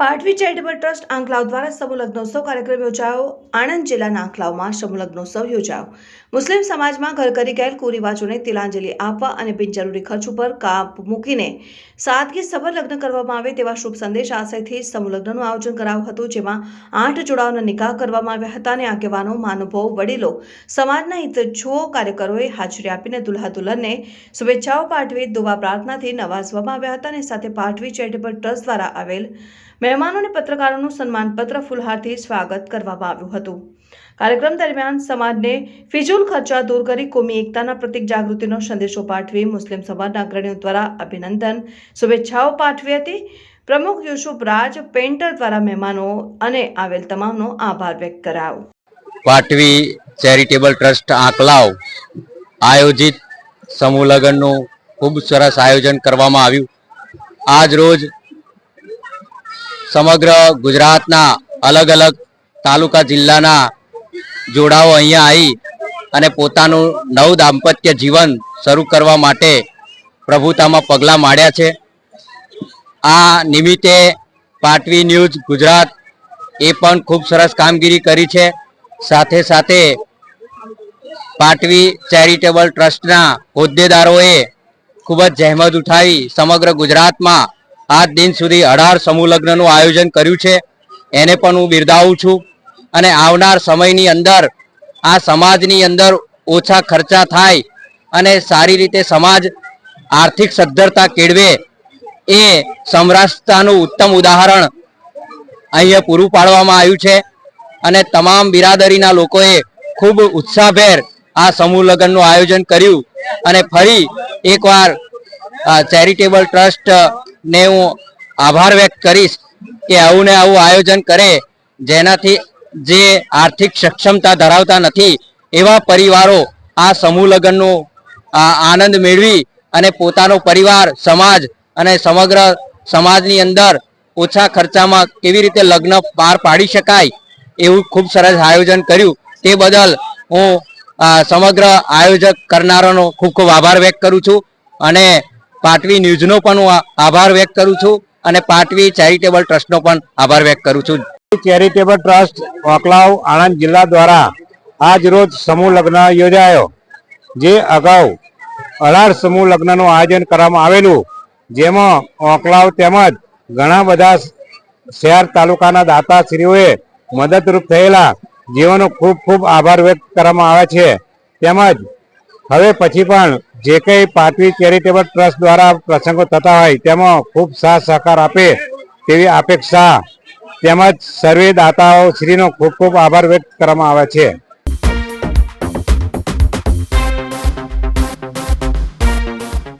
પાટવી charitable trust Anklav દ્વારા સમૂહ લગ્નોત્સવ કાર્યક્રમ યોજાયો. આણંદ જિલ્લાના આંકલાવમાં સમૂહ લગ્નોત્સવ યોજાયો. મુસ્લિમ સમાજમાં ઘર કરી ગયેલ કુરિવાજોને તિલાંજલિ આપવા અને બિનજરૂરી ખર્ચ ઉપર કાપ મૂકીને સાદગી સભર લગ્ન કરવામાં આવે તેવા શુભ સંદેશ આશયથી સમૂહ લગ્નનું આયોજન કરાયું હતું, જેમાં આઠ જોડાઓના નિકાહ કરવામાં આવ્યા હતા અને આગેવાનો, મહાનુભાવો, વડીલો, સમાજના હિતજુઓ કાર્યકરોએ હાજરી આપીને દુલ્હા દુલ્હનને શુભેચ્છાઓ પાઠવી, દુવા પ્રાર્થનાથી નવાજવામાં આવ્યા હતા અને સાથે પાઠવી ચેરિટેબલ ટ્રસ્ટ દ્વારા આવેલ મહેમાનો અને પત્રકારોનું સન્માનપત્ર ફૂલહારથી સ્વાગત કરવામાં આવ્યું હતું. કાર્યક્રમ દરમિયાન સમાજને ફિજુલ ખર્ચા દૂર કરી કોમી એકતાના પ્રતિક જાગૃતિનો સંદેશો પાઠવી મુસ્લિમ સમાજના અગ્રણીઓ દ્વારા અભિનંદન, શુભેચ્છાઓ પાઠવી હતી. પ્રમુખ યુસુફ રાજ પેન્ટર દ્વારા મહેમાનો અને આવેલ તમામનો આભાર વ્યક્ત કરાયો. પાટવી ચેરિટેબલ ટ્રસ્ટ આંકલાવ આયોજિત સમૂહ લગ્નનું ખૂબ સરસ આયોજન કરવામાં આવ્યું. આજ રોજ સમગ્ર ગુજરાતના અલગ અલગ તાલુકા જિલ્લાના જોડાઓ અહીંયા આવી અને પોતાનું નવ દાંપત્ય જીવન શરૂ કરવા માટે પ્રભુતામાં પગલાં માંડ્યા છે. આ નિમિત્તે પાટવી ન્યૂઝ ગુજરાત એ પણ ખૂબ સરસ કામગીરી કરી છે. સાથે સાથે પાટવી ચેરિટેબલ ટ્રસ્ટના હોદ્દેદારોએ ખૂબ જ જહેમત ઉઠાવી સમગ્ર ગુજરાતમાં આજ દિન સુધી અઢાર સમૂહ લગ્નનું આયોજન કર્યું છે. એને પણ હું બિરદાવું છું અને આવનાર સમયની અંદર આ સમાજની અંદર ઓછા ખર્ચા થાય અને સારી રીતે સમાજ આર્થિક સદ્ધરતા કેળવે એ સમરસતાનું ઉત્તમ ઉદાહરણ અહીંયા પૂરું પાડવામાં આવ્યું છે. અને તમામ બિરાદરીના લોકોએ ખૂબ ઉત્સાહભેર આ સમૂહ લગ્નનું આયોજન કર્યું અને ફરી એકવાર ચેરિટેબલ ટ્રસ્ટ ને હું આભાર વ્યક્ત કરીશ કે આવું ને આવું આયોજન કરે, જેનાથી જે આર્થિક સક્ષમતા ધરાવતા નથી, એવા પરિવારો આ સમૂહ લગ્નનો આનંદ મેળવી અને પોતાનો પરિવાર, સમાજ અને સમગ્ર સમાજની અંદર ઓછા ખર્ચામાં કેવી રીતે લગ્ન પાર પાડી શકાય એવું ખૂબ સરસ આયોજન કર્યું. તે બદલ હું સમગ્ર આયોજક કરનારાનો ખૂબ ખૂબ આભાર વ્યક્ત કરું છું અને પાટવી ન્યૂઝનો પણ હું આભાર વ્યક્ત કરું છું અને પાટવી ચેરિટેબલ ટ્રસ્ટનો પણ આભાર વ્યક્ત કરું છું. ચેરિટેબલ ટ્રસ્ટ ઓકલાવ આણંદ જિલ્લા દ્વારા આજ રોજ સમૂહ લગ્ન યોજાયો. જે અગાઉ અઢાર સમૂહ લગ્નનું આયોજન કરવામાં આવેલું, જેમાં ઓકલાવ તેમજ ઘણા બધા શહેર તાલુકાના દાતાશ્રીઓએ મદદરૂપ થયેલા જેઓનો ખૂબ ખૂબ આભાર વ્યક્ત કરવામાં આવે છે. તેમજ હવે પછી પણ જે કંઈ પાટવી ચેરિટેબલ ટ્રસ્ટ દ્વારા પ્રસંગો થતા હોય, તેમાં ખૂબ સાથ સહકાર આપે તેવી અપેક્ષા. તેમજ સર્વે દાતાઓ શ્રીનો ખૂબ ખૂબ આભાર વ્યક્ત કરવામાં આવે છે.